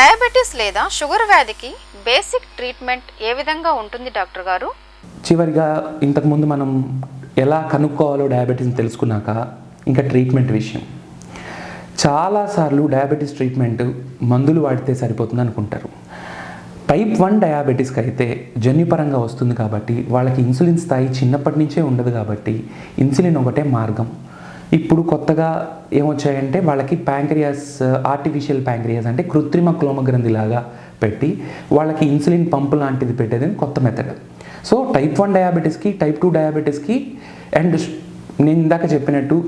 Diabetes లేదా sugar వ్యాధికి basic treatment ఏ విధంగా ఉంటుంది డాక్టర్ గారు? చివరిగా ఇంతకుముందు మనం ఎలా కనుక్కోవాలో డయాబెటీస్ని తెలుసుకున్నాక ఇంకా ట్రీట్మెంట్ విషయం. చాలాసార్లు డయాబెటీస్ ట్రీట్మెంట్ మందులు వాడితే సరిపోతుంది అనుకుంటారు. టైప్ వన్ డయాబెటీస్కి అయితే జన్యుపరంగా వస్తుంది కాబట్టి వాళ్ళకి ఇన్సులిన్ స్థాయి చిన్నప్పటి నుంచే ఉండదు కాబట్టి ఇన్సులిన్ ఒకటే మార్గం. ఇప్పుడు కొత్తగా ఏమొచ్చాయంటే వాళ్ళకి ప్యాంక్రియాస్ ఆర్టిఫిషియల్ ప్యాంక్రియాస్ అంటే కృత్రిమ క్లోమగ్రంథిలాగా పెట్టి వాళ్ళకి ఇన్సులిన్ పంపు లాంటిది పెట్టేది కొత్త మెథడ్ సో టైప్ వన్ డయాబెటీస్కి టైప్ టూ డయాబెటీస్కి అండ్ నేను ఇందాక చెప్పినట్టు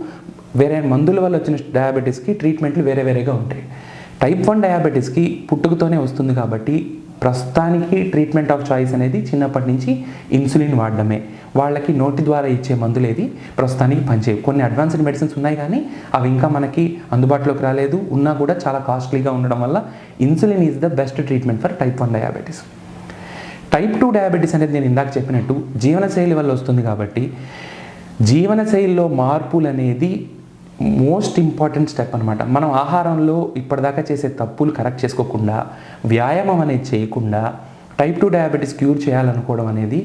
వేరే మందుల వల్ల వచ్చిన డయాబెటీస్కి ట్రీట్మెంట్లు వేరే వేరేగా ఉంటాయి. టైప్ వన్ డయాబెటీస్కి పుట్టుకతోనే వస్తుంది కాబట్టి ప్రస్తుతానికి ట్రీట్మెంట్ ఆఫ్ చాయిస్ అనేది చిన్నప్పటి నుంచి ఇన్సులిన్ వాడడమే. వాళ్ళకి నోటి ద్వారా ఇచ్చే మందులు ఏది ప్రస్తుతానికి పనిచేయవు. కొన్ని అడ్వాన్స్డ్ మెడిసిన్స్ ఉన్నాయి కానీ అవి ఇంకా మనకి అందుబాటులోకి రాలేదు. ఉన్నా కూడా చాలా కాస్ట్లీగా ఉండడం వల్ల insulin is the best treatment for type one diabetes type two diabetes అనేది నేను ఇందాక చెప్పినట్టు జీవనశైలి వల్ల వస్తుంది కాబట్టి జీవనశైలిలో మార్పులు అనేది మోస్ట్ ఇంపార్టెంట్ స్టెప్ అనమాట మనం ఆహారంలో ఇప్పటిదాకా చేసే తప్పులు కరెక్ట్ చేసుకోకుండా వ్యాయామం అనేది చేయకుండా టైప్ టూ డయాబెటీస్ క్యూర్ చేయాలనుకోవడం అనేది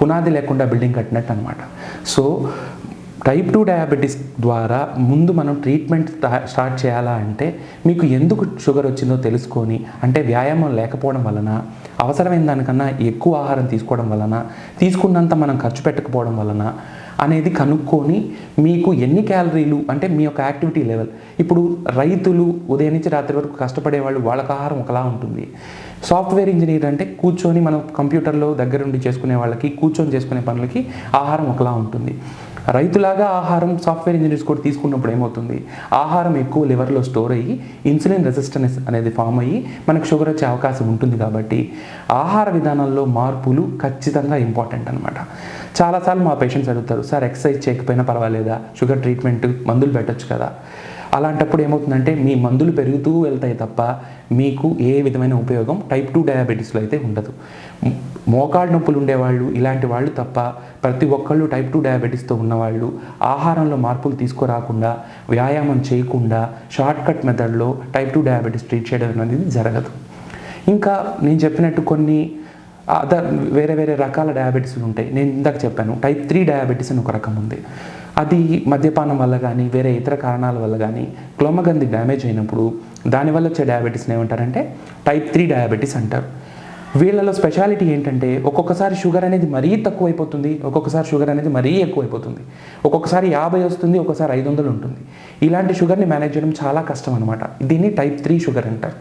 పునాది లేకుండా బిల్డింగ్ కట్టినట్టు అనమాట సో టైప్ టూ డయాబెటీస్ ద్వారా ముందు మనం ట్రీట్మెంట్ స్టార్ట్ చేయాలా అంటే మీకు ఎందుకు షుగర్ వచ్చిందో తెలుసుకొని అంటే వ్యాయామం లేకపోవడం వలన అవసరమైన దానికన్నా ఎక్కువ ఆహారం తీసుకోవడం వలన తీసుకున్నంత మనం ఖర్చు పెట్టకపోవడం వలన అనేది కనుక్కొని మీకు ఎన్ని క్యాలరీలు అంటే మీ యొక్క యాక్టివిటీ లెవెల్. ఇప్పుడు రైతులు ఉదయం నుంచి రాత్రి వరకు కష్టపడే వాళ్ళు వాళ్ళకి ఆహారం ఒకలా ఉంటుంది. సాఫ్ట్వేర్ ఇంజనీర్ అంటే కూర్చొని మనం కంప్యూటర్లో దగ్గరుండి చేసుకునే వాళ్ళకి కూర్చొని చేసుకునే పనులకి ఆహారం ఒకలా ఉంటుంది. రైతులాగా ఆహారం సాఫ్ట్వేర్ ఇంజనీర్స్ కూడా తీసుకున్నప్పుడు ఏమవుతుంది? ఆహారం ఎక్కువ లివర్లో స్టోర్ అయ్యి ఇన్సులిన్ రెసిస్టెన్స్ అనేది ఫామ్ అయ్యి మనకు షుగర్ వచ్చే అవకాశం ఉంటుంది కాబట్టి ఆహార విధానంలో మార్పులు ఖచ్చితంగా ఇంపార్టెంట్ అనమాట చాలాసార్లు మా పేషెంట్స్ అడుగుతారు సార్ ఎక్సర్సైజ్ చేయకపోయినా పర్వాలేదా? షుగర్ ట్రీట్మెంట్ మందులు పెట్టొచ్చు కదా? అలాంటప్పుడు ఏమవుతుందంటే మీ మందులు పెరుగుతూ వెళ్తాయి తప్ప మీకు ఏ విధమైన ఉపయోగం టైప్ టూ డయాబెటీస్లో అయితే ఉండదు. మ్- నొప్పులు ఉండేవాళ్ళు ఇలాంటి వాళ్ళు తప్ప ప్రతి ఒక్కళ్ళు టైప్ టూ డయాబెటీస్తో ఉన్నవాళ్ళు ఆహారంలో మార్పులు తీసుకురాకుండా వ్యాయామం చేయకుండా షార్ట్కట్ మెథడ్లో టైప్ టూ డయాబెటీస్ ట్రీట్ చేయడం అనేది జరగదు. ఇంకా నేను చెప్పినట్టు కొన్ని అదర్ వేరే వేరే రకాల డయాబెటీస్లు ఉంటాయి. నేను ఇందాక చెప్పాను టైప్ త్రీ డయాబెటీస్ అని ఒక రకం ఉంది. అది మద్యపానం వల్ల కానీ వేరే ఇతర కారణాల వల్ల కానీ క్లోమగంది డ్యామేజ్ అయినప్పుడు దానివల్ల వచ్చే డయాబెటీస్ని ఏమంటారంటే టైప్ త్రీ డయాబెటీస్ అంటారు. వీళ్ళలో స్పెషాలిటీ ఏంటంటే ఒక్కొక్కసారి షుగర్ అనేది మరీ తక్కువైపోతుంది ఒక్కొక్కసారి షుగర్ అనేది మరీ ఎక్కువైపోతుంది. ఒక్కొక్కసారి యాభై వస్తుంది ఒక్కొక్కసారి ఐదు వందలు ఉంటుంది. ఇలాంటి షుగర్ని మేనేజ్ చేయడం చాలా కష్టం అనమాట దీన్ని టైప్ త్రీ షుగర్ అంటారు.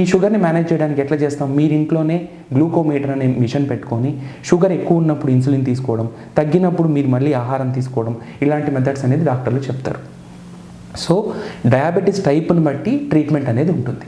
ఈ షుగర్ని మేనేజ్ చేయడానికి ఎట్లా చేస్తాం? మీరు ఇంట్లోనే గ్లూకోమీటర్ అనే మిషన్ పెట్టుకొని షుగర్ ఎక్కువ ఉన్నప్పుడు ఇన్సులిన్ తీసుకోవడం తగ్గినప్పుడు మీరు మళ్ళీ ఆహారం తీసుకోవడం ఇలాంటి మెథడ్స్ అనేది డాక్టర్లు చెప్తారు. సో డయాబెటీస్ టైప్ని బట్టి ట్రీట్మెంట్ అనేది ఉంటుంది.